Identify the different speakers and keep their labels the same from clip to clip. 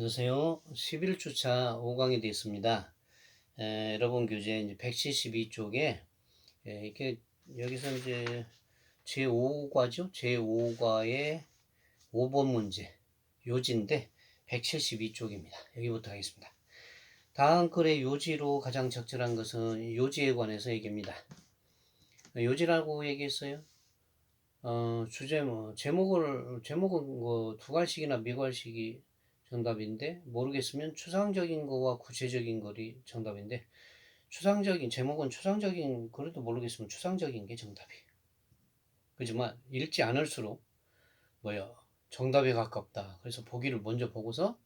Speaker 1: 안녕하세요. 11주차 5강이 되었습니다. 에, 여러분 교재 이제 172쪽에 에, 이렇게 여기서 이제 제5과죠. 제5과의 5번 문제 요지인데 172쪽입니다. 여기부터 하겠습니다. 다음 글의 요지로 가장 적절한 것은 요지에 관해서 얘기합니다. 요지라고 얘기했어요. 어, 주제 뭐 제목을 제목은 뭐 두괄식이나 미괄식이 정답인데 모르겠으면 추상적인 거와 구체적인 거리 정답인데 추상적인 제목은 추상적인 그래도 모르겠으면 추상적인 게 정답이에요. 그지만 읽지 않을수록 뭐야 정답에 가깝다. 그래서 보기를 먼저 보고서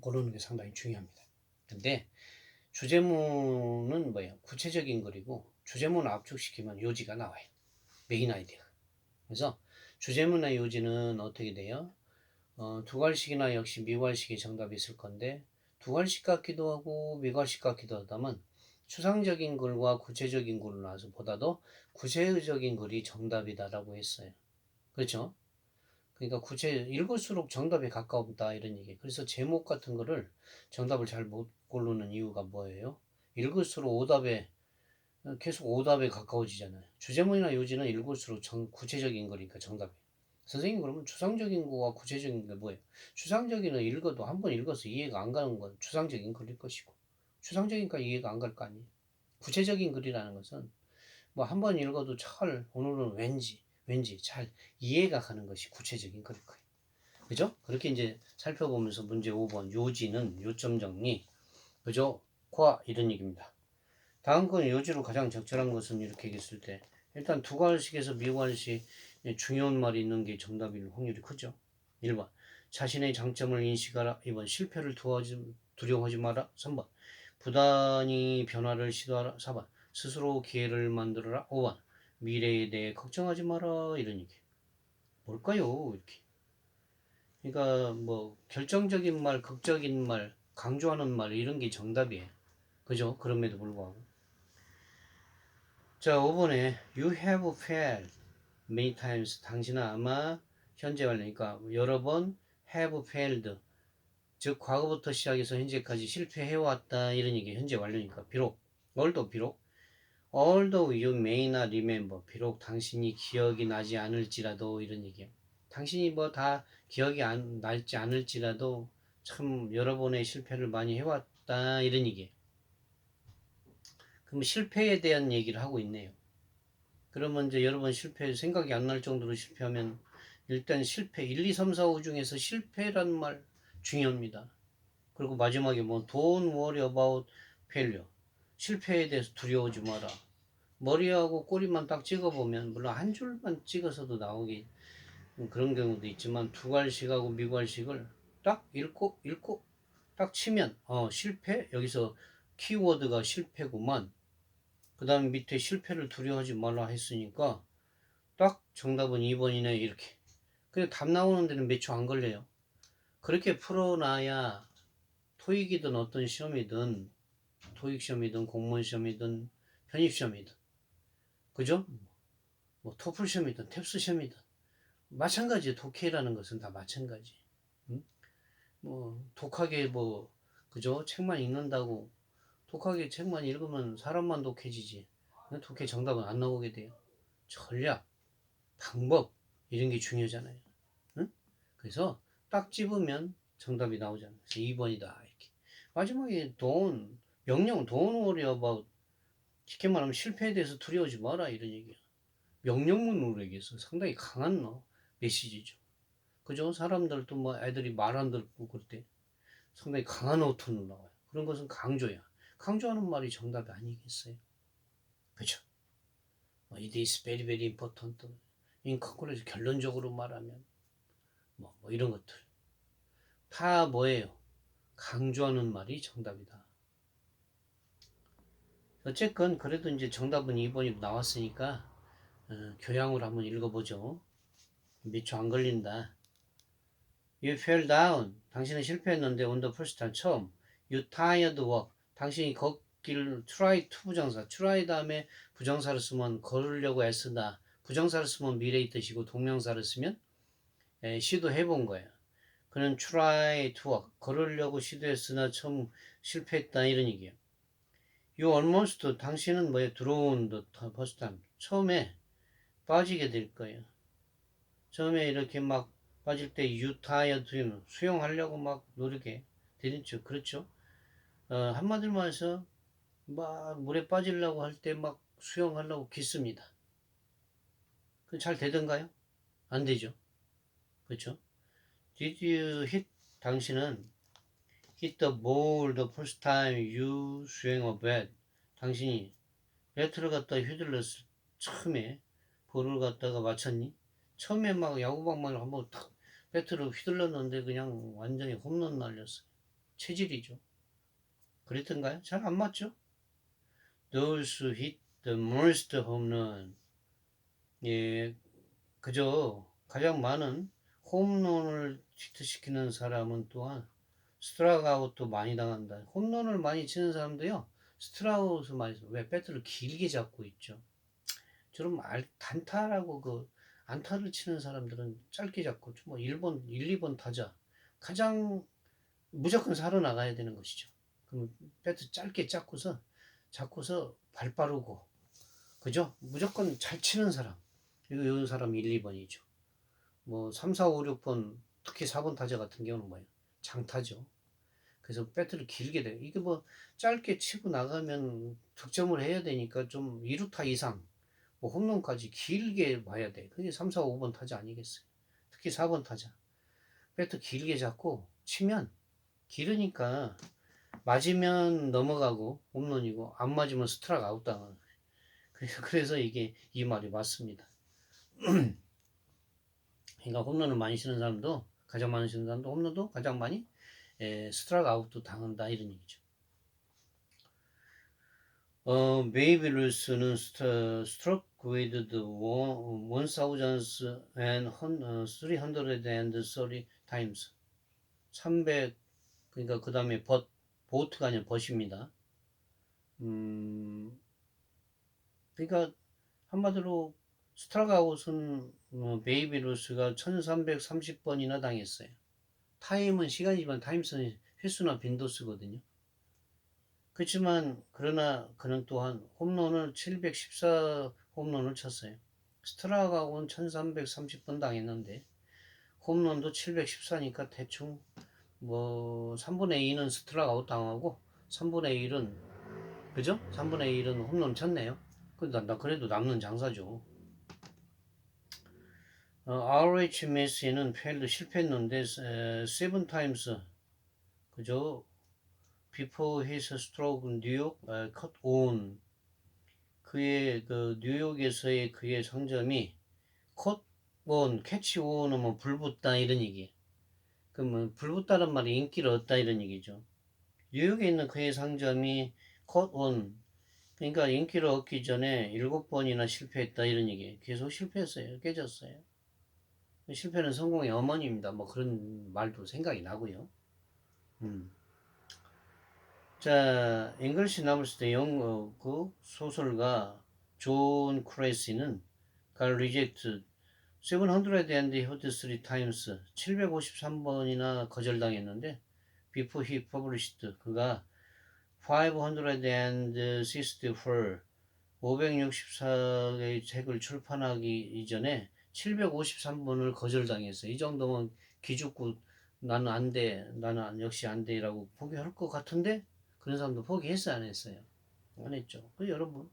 Speaker 1: 고르는 게 상당히 중요합니다. 근데 주제문은 뭐야 구체적인 거리고 주제문을 압축시키면 요지가 나와요. 메인 아이디어. 그래서 주제문의 요지는 어떻게 돼요? 어, 두괄식이나 역시 미괄식이 정답이 있을 건데 두괄식 같기도 하고 미괄식 같기도 하다면 추상적인 글과 구체적인 글을 나와서 보다도 구체적인 글이 정답이다라고 했어요. 그렇죠? 그러니까 구체 읽을수록 정답에 가까웠다 이런 얘기. 그래서 제목 같은 거를 정답을 잘 못 고르는 이유가 뭐예요? 읽을수록 오답에 계속 오답에 가까워지잖아요. 주제문이나 요지는 읽을수록 정, 구체적인 거니까 정답이. 선생님 그러면 추상적인 거와 구체적인 게 뭐예요? 추상적인은 읽어도 한 번 읽어서 이해가 안 가는 건 추상적인 글일 것이고 추상적이니까 이해가 안 갈 거 아니에요. 구체적인 글이라는 것은 뭐 한 번 읽어도 잘 오늘은 왠지 왠지 잘 이해가 가는 것이 구체적인 글일 거예요. 그죠? 그렇게 이제 살펴보면서 문제 5번 요지는 요점 정리 그죠? 과 이런 얘기입니다. 다음 건 요지로 가장 적절한 것은 이렇게 얘기했을 때 일단 두괄식에서 미괄식 중요한 말이 있는 게 정답일 확률이 크죠. 1번 자신의 장점을 인식하라. 2번 실패를 두하지, 두려워하지 마라. 3번 부단히 변화를 시도하라. 4번 스스로 기회를 만들어라. 5번 미래에 대해 걱정하지 마라. 이런 얘기. 뭘까요 이렇게? 그러니까 뭐 결정적인 말 극적인 말 강조하는 말 이런 게 정답이에요. 그죠? 그럼에도 불구하고. 자 5번에 you have failed many times 당신은 아마 현재 완료니까 여러 번 have failed 즉 과거부터 시작해서 현재까지 실패해왔다 이런 얘기 현재 완료니까 비록 although 비록 although you may not remember 비록 당신이 기억이 나지 않을지라도 이런 얘기예요 당신이 뭐 다 기억이 안, 날지 않을지라도 참 여러 번의 실패를 많이 해왔다 이런 얘기예요 그럼 실패에 대한 얘기를 하고 있네요 그러면 이제 여러 번 실패 생각이 안 날 정도로 실패하면 일단 실패 1, 2, 3, 4, 5 중에서 실패란 말 중요합니다. 그리고 마지막에 뭐 don't worry about failure 실패에 대해서 두려워하지 마라. 머리하고 꼬리만 딱 찍어보면 물론 한 줄만 찍어서도 나오기 그런 경우도 있지만 두괄식하고 미괄식을 딱 읽고 읽고 딱 치면 어 실패 여기서 키워드가 실패구만 그 다음에 밑에 실패를 두려워하지 말라 했으니까 딱 정답은 2번이네 이렇게 근데 답 나오는 데는 몇 초 안 걸려요 그렇게 풀어놔야 토익이든 어떤 시험이든 토익 시험이든 공무원 시험이든 편입 시험이든 그죠? 뭐 토플 시험이든 탭스 시험이든 마찬가지 독해라는 것은 다 마찬가지 응? 뭐 독하게 뭐 그죠? 책만 읽는다고 독하게 책만 읽으면 사람만 독해지지. 독해 정답은 안 나오게 돼요. 전략, 방법 이런 게 중요하잖아요. 응? 그래서 딱 집으면 정답이 나오잖아요. 그래서 2번이다 이렇게. 마지막에 돈 명령 돈 worry about 쉽게 말하면 실패에 대해서 두려워하지 마라 이런 얘기야. 명령문으로 얘기해서 상당히 강한 너 메시지죠. 그죠? 사람들도 뭐 애들이 말 안 듣고 그럴 때 상당히 강한 어투로 나와요. 그런 것은 강조야. 강조하는 말이 정답이 아니겠어요? 그죠? 뭐, it is very very important. in conclusion 결론적으로 말하면 뭐, 뭐 이런 것들 다 뭐예요? 강조하는 말이 정답이다. 어쨌건 그래도 이제 정답은 2번이 나왔으니까 어, 교양으로 한번 읽어보죠. 몇 초 안 걸린다. You fell down. 당신은 실패했는데 on the first time 처음. You tired work. 당신이 걷기를 try to 부정사, try 다음에 부정사를 쓰면 걸으려고 애쓰다. 부정사를 쓰면 미래의 뜻이고 동명사를 쓰면 에, 시도해본 거예요. 그는 try to walk, 걸으려고 시도했으나 처음 실패했다 이런 얘기예요. You almost 당신은 뭐에 들어온 듯 first time 처음에 빠지게 될 거예요. 처음에 이렇게 막 빠질 때 you tired to 수영하려고 막 노력해 되겠죠. 그렇죠. 어, 한마디로 말해서 막 물에 빠지려고 할 때 막 수영하려고 깃습니다. 그잘 되던가요? 안 되죠. 그렇죠? Did you hit 당신은 hit the ball the first time you swing a bat 당신이 배트를 갖다 휘둘렀을 처음에 볼을 갖다가 맞췄니? 처음에 막 야구방망이를 한번 탁 배트를 휘둘렀는데 그냥 완전히 홈런 날렸어요. 체질이죠. 그랬던가요? 잘 안 맞죠? Those who hit the most run 예, 그저 가장 많은 홈런을 히트시키는 사람은 또한 스트라이크아웃도 많이 당한다. 홈런을 많이 치는 사람도요. 스트라이크아웃을 많이 써. 왜 배트를 길게 잡고 있죠. 저런 알, 단타라고 그 안타를 치는 사람들은 짧게 잡고 뭐 1번, 1, 2번 타자 가장 무조건 살아나가야 되는 것이죠. 그럼 배트 짧게 잡고서 잡고서 발 빠르고 그죠? 무조건 잘 치는 사람 이거 이 사람 1, 2번이죠. 뭐 3, 4, 5, 6번 특히 4번 타자 같은 경우는 뭐예요? 장타죠. 그래서 배트를 길게 돼요. 이게 뭐 짧게 치고 나가면 득점을 해야 되니까 좀 2루타 이상 뭐 홈런까지 길게 봐야 돼. 그게 3, 4, 5번 타자 아니겠어요? 특히 4번 타자. 배트 길게 잡고 치면 길으니까 맞으면 넘어가고 홈런이고 안 맞으면 스트라이크 아웃 당하는 그래서 그래서 이게 이 말이 맞습니다. 그러니까 홈런을 많이 치는 사람도 가장 많이 치는 사람도 홈런도 가장 많이 에, 스트라이크 아웃도 당한다 이런 얘기죠. 어, 베이비 루스는 스트로크 with the one, one thousands and three hundred and thirty times 300 그러니까 그 다음에 벗 보트가 아니라 벗입니다. 음, 그러니까 한마디로 스트라가웃은 어, 베이비 루스가 1330번이나 당했어요. 타임은 시간이지만 타임스는 횟수나 빈도수거든요. 그렇지만 그러나 그는 또한 홈런을 714 홈런을 쳤어요. 스트라가웃은 1330번 당했는데 홈런도 714니까 대충 뭐 3분의 2는 스트라가웃 당하고 3분의 1은 그죠? 3분의 1은 홈런 쳤네요. 근데 나 그래도 남는 장사죠. 어, RH 메시는 페일드 실패했는데 세븐 타임스 그죠? Before his 뉴욕 어, cut on 그의 그 뉴욕에서의 그의 상점이 컷 온, 캐치 온은 뭐 불붙다 이런 얘기. 그러면 불붙다는 말이 인기를 얻다 이런 얘기죠. 뉴욕에 있는 그의 상점이 컷 온, 그러니까 인기를 얻기 전에 일곱 번이나 실패했다 이런 얘기. 계속 실패했어요. 깨졌어요. 실패는 성공의 어머니입니다. 뭐 그런 말도 생각이 나고요. 음. 자, 잉글시 나블스 때 영어 그 소설가 존 크레시는 가 리젝트 700 and hurt three times 753번이나 거절당했는데 before he published 그가 564 564개의 책을 출판하기 이전에 753번을 거절당했어요. 이 정도면 기죽고 나는 안 돼, 나는 역시 안 돼라고 포기할 것 같은데 그런 사람도 포기했어요, 안 했어요? 안 했죠. 그 여러분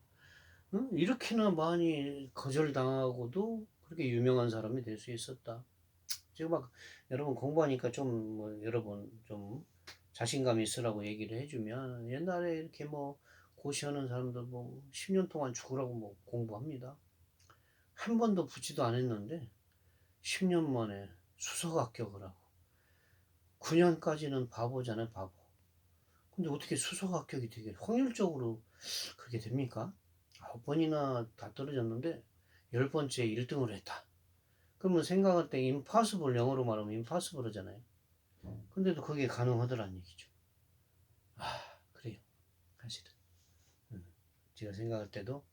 Speaker 1: 응? 이렇게나 많이 거절당하고도 그렇게 유명한 사람이 될 수 있었다. 지금 막 여러분 공부하니까 좀 뭐 여러분 좀 자신감 있으라고 얘기를 해주면 옛날에 이렇게 뭐 고시하는 사람들 뭐 10년 동안 죽으라고 뭐 공부합니다. 한 번도 붙지도 않았는데 10년 만에 수석 합격을 하고 9년까지는 바보잖아요, 바보. 근데 어떻게 수석 합격이 되게 확률적으로 그렇게 됩니까? 아홉 번이나 다 떨어졌는데 열 번째 1등을 했다. 그러면 생각할 때 impossible 영어로 말하면 impossible 하잖아요. 근데도 그게 가능하더란 얘기죠. 아, 그래요. 사실은. 음, 제가 생각할 때도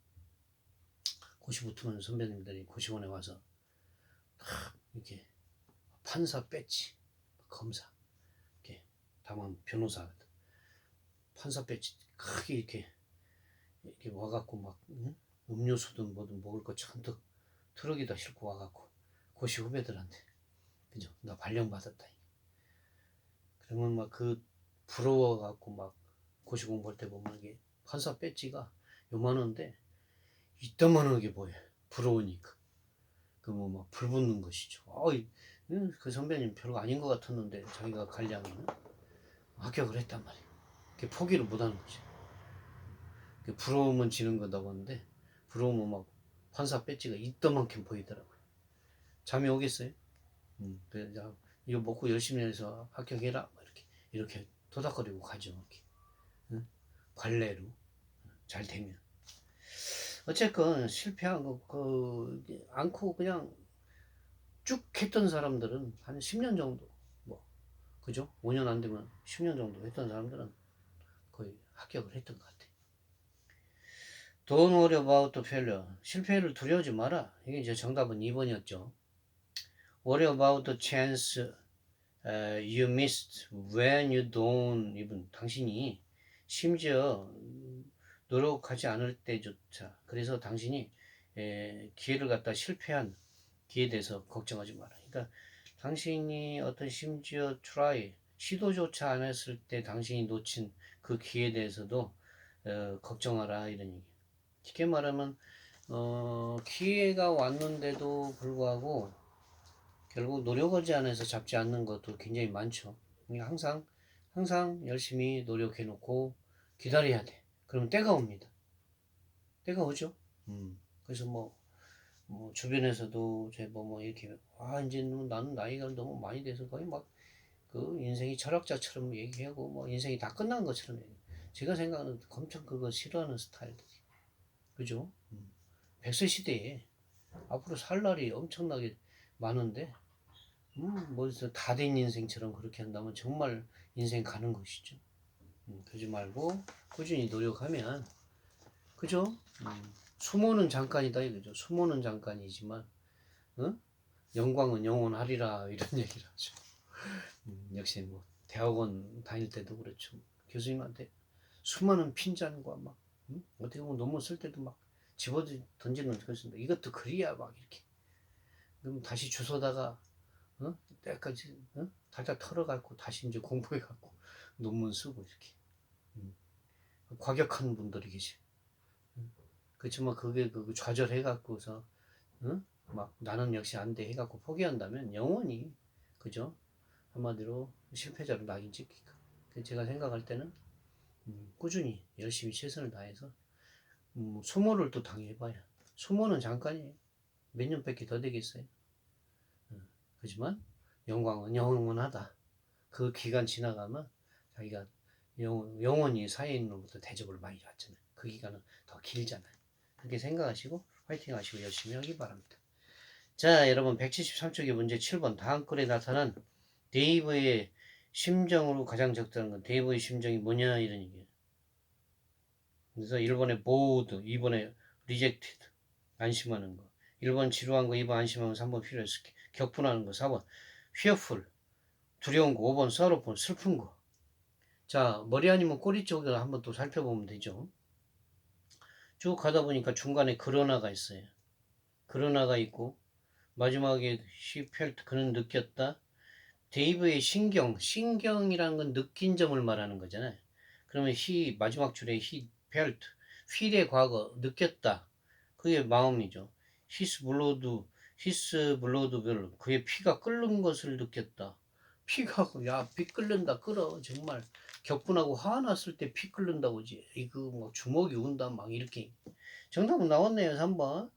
Speaker 1: 고시 붙으면 선배님들이 고시원에 와서 이렇게 판사 배지 검사 이렇게 다만 변호사 판사 배지 크게 이렇게 이렇게 와갖고 막 응? 음료수든 뭐든 먹을 거 잔뜩 트럭에다 싣고 와갖고 고시 후배들한테 그죠? 나 발령 받았다. 그러면 막 그 부러워갖고 막 고시 공부할 때 보면 이게 판사 배지가 요만한데 이따만하게 보여 부러우니까. 그뭐 막 불붙는 것이죠. 어이 응, 그 선배님 별거 아닌 것 같았는데 자기가 관리하면 합격을 했단 말이에요. 그게 포기를 못하는 그 부러우면 지는 거다 보는데 부러우면 막 판사 배지가 이따만큼 보이더라고요 잠이 오겠어요? 음, 그래, 자, 이거 먹고 열심히 해서 합격해라 뭐 이렇게 이렇게 도닥거리고 가죠 이렇게 응? 관례로 잘 되면 어쨌건 실패한 거, 그, 않고 그냥 쭉 했던 사람들은 한 10년 정도, 뭐, 그죠? 5년 안 되면 10년 정도 했던 사람들은 거의 합격을 했던 것 같아. Don't worry. 실패를 두려워하지 마라. 이게 이제 정답은 2번이었죠. Worry chance uh, you missed when you don't even. 당신이 심지어 노력하지 않을 때조차 그래서 당신이 에, 기회를 갖다 실패한 기회에 대해서 걱정하지 마라. 그러니까 당신이 어떤 심지어 try 시도조차 안 했을 때 당신이 놓친 그 기회에 대해서도 어, 걱정하라 이런 얘기. 쉽게 말하면 어, 기회가 왔는데도 불구하고 결국 노력하지 않아서 잡지 않는 것도 굉장히 많죠. 그러니까 항상 항상 열심히 노력해 놓고 기다려야 돼. 그러면 때가 옵니다. 때가 오죠. 음. 그래서 뭐, 뭐 주변에서도 제뭐 뭐 이렇게 아 이제 나는 나이가 너무 많이 돼서 거의 막 그 인생이 철학자처럼 얘기하고 뭐 인생이 다 끝난 것처럼 얘기. 제가 생각하는 엄청 그거 싫어하는 스타일들이 그죠? 음. 백세 시대에 앞으로 살 날이 엄청나게 많은데 음, 뭐서 다된 인생처럼 그렇게 한다면 정말 인생 가는 것이죠. 음, 그러지 말고 꾸준히 노력하면 그죠? 음, 수모는 잠깐이다 이거죠. 수모는 잠깐이지만 어? 영광은 영원하리라 이런 얘기를 하죠. 음, 역시 뭐 대학원 다닐 때도 그렇죠. 교수님한테 수많은 핀잔과 막 음? 어떻게 보면 논문 쓸 때도 막 집어 던지는 것인데 이것도 글이야 막 이렇게 그럼 다시 주워다가 어? 때까지 어? 달달 털어갖고 다시 이제 공부해갖고 논문 쓰고 이렇게 음. 과격한 분들이 계시. 음. 그렇지만 그게 그 좌절해갖고서 응? 막 나는 역시 안 돼 해갖고 포기한다면 영원히 그죠? 한마디로 실패자로 낙인 찍히까. 그래서 제가 생각할 때는 음, 꾸준히 열심히 최선을 다해서 음, 수모를 또 당해봐야 수모는 잠깐이에요. 몇 년밖에 더 되겠어요. 음, 그렇지만 영광은 영원하다. 그 기간 지나가면 자기가 영, 영원히 사회인으로부터 대접을 많이 받잖아요. 그 기간은 더 길잖아요. 그렇게 생각하시고 화이팅 하시고 열심히 하기 바랍니다. 자, 여러분 173쪽의 문제 7번 다음 글에 나타난 데이브의 심정으로 가장 적다는 건 데이브의 심정이 뭐냐 이런 얘기예요. 그래서 1번에 bored, 2번에 rejected, 안심하는 거. 1번 지루한 거, 2번 안심하는 거, 3번 필요해서 격분하는 거, 4번 fearful, 두려운 거, 5번 sorrowful, 슬픈 거. 자, 머리 아니면 꼬리 쪽을 한번 또 살펴보면 되죠. 쭉 가다 보니까 중간에 그러나가 있어요. 그러나가 있고, 마지막에 she 그는 느꼈다. 데이브의 신경, 신경이라는 건 느낀 점을 말하는 거잖아요. 그러면 he, 마지막 줄에 he felt, feel의 과거, 느꼈다. 그게 마음이죠. his blood, his blood 별로, 그의 피가 끓는 것을 느꼈다. 피가, 야, 피 끓는다, 끓어. 정말. 격분하고 화났을 때 피 끓는다고지. 이거 뭐 주먹이 운다 막 이렇게. 정답은 나왔네요. 3번.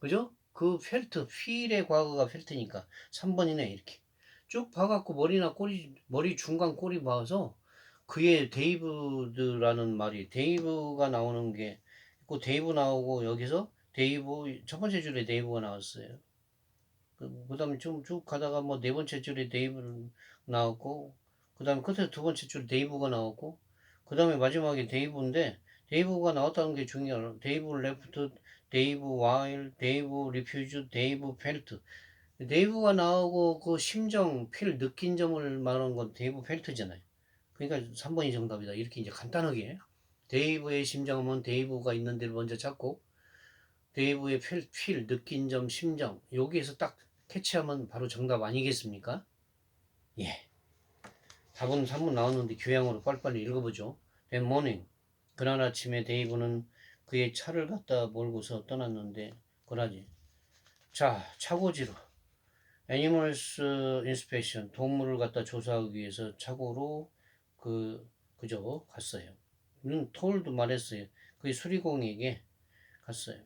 Speaker 1: 그죠? 그 펠트, 필의 과거가 펠트니까 3번이네. 이렇게. 쭉 봐갖고 머리나 꼬리, 머리 중간 꼬리 봐서 그의 데이브드라는 말이 데이브가 나오는 게 있고 데이브 나오고 여기서 데이브 첫 번째 줄에 데이브가 나왔어요. 그, 그 다음에 좀 쭉 가다가 뭐 네 번째 줄에 데이브 나왔고 그 다음에 끝에 두 번째 줄 데이브가 나왔고 그 다음에 마지막에 데이브인데 데이브가 나왔다는 게 중요해요. 데이브 레프트, 데이브 와일, 데이브 리퓨즈, 데이브 펠트 데이브가 나오고 그 심정, 필, 느낀 점을 말하는 건 데이브 펠트잖아요. 그러니까 3번이 정답이다. 이렇게 이제 간단하게 데이브의 심정은 데이브가 있는 데를 먼저 찾고 데이브의 필, 필, 느낀 점, 심정 여기에서 딱 캐치하면 바로 정답 아니겠습니까? 예. 답은 3번 나왔는데 교양으로 빨리빨리 읽어보죠. That morning. 그날 아침에 데이브는 그의 차를 갖다 몰고서 떠났는데 그러지. 자, 차고지로. Animals Inspection. 동물을 갖다 조사하기 위해서 차고로 그, 그저 갔어요. 는 톨도 말했어요. 그의 수리공에게 갔어요.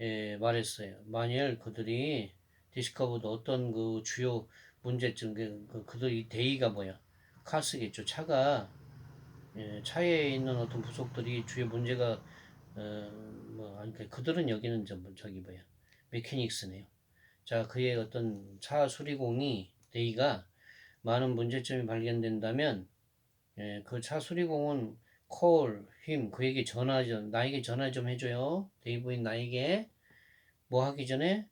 Speaker 1: 예, 말했어요. 만일 그들이 디스커버드 어떤 그 주요 문제점, 그, 그, 그들이 데이가 뭐야? 카스겠죠. 차가, 예, 차에 있는 어떤 부속들이 주요 문제가, 어, 뭐, 아니, 그 그들은 여기는 좀, 저기 뭐야? 메케닉스네요. 자, 그의 어떤 차 수리공이, 데이가 많은 문제점이 발견된다면, 예, 그 차 수리공은 콜, 힘, 그에게 전화 좀, 나에게 전화 좀 해줘요. 데이브인 나에게. 뭐 하기 전에?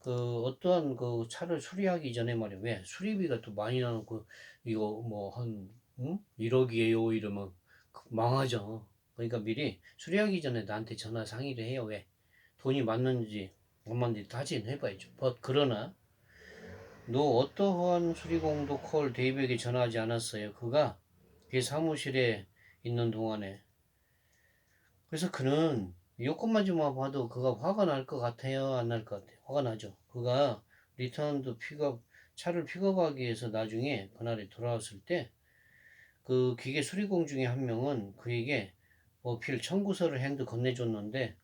Speaker 1: 그, 어떠한 그 차를 수리하기 전에 말이야. 왜? 수리비가 또 많이 나는 그, 이거 뭐 한, 응? 1억이에요. 이러면 그 망하죠. 그러니까 미리 수리하기 전에 나한테 전화 상의를 해요. 왜? 돈이 맞는지, 안 맞는지 따진 해봐야죠. but 그러나, 너 어떠한 수리공도 콜 데이브에게 전화하지 않았어요. 그가 그 사무실에 있는 동안에. 그래서 그는 이것만 좀 봐도 그가 화가 날 것 같아요? 안 날 것 같아요? 화가 나죠. 그가 리턴도 픽업, 차를 픽업하기 위해서 나중에 그날에 돌아왔을 때 그 기계 수리공 중에 한 명은 그에게 어필 청구서를 핸드 건네줬는데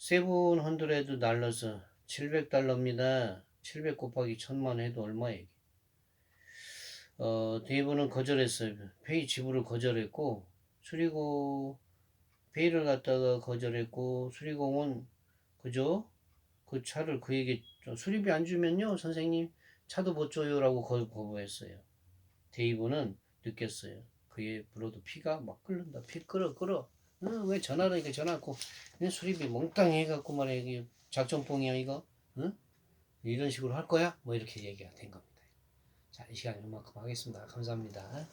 Speaker 1: 세븐 헌드레드 달러서 700달러입니다. 700 곱하기 1000만 해도 얼마예요? 어, 데이브는 거절했어요. 페이 지불을 거절했고 수리고 페이를 갖다가 거절했고 수리공은 그죠? 그 차를 그에게 좀 수리비 안 주면요 선생님 차도 못 줘요라고 거- 거부했어요. 데이브는 느꼈어요. 그의 불어도 피가 막 끓는다. 피 끓어 끓어. 어, 왜 전화를 이렇게 전화 갖고 그냥 수리비 몽땅 해갖고 말이야 이게 작전뽕이야 이거. 응? 이런 식으로 할 거야? 뭐 이렇게 얘기가 된 겁니다. 자, 이 시간에 이만큼 하겠습니다. 감사합니다.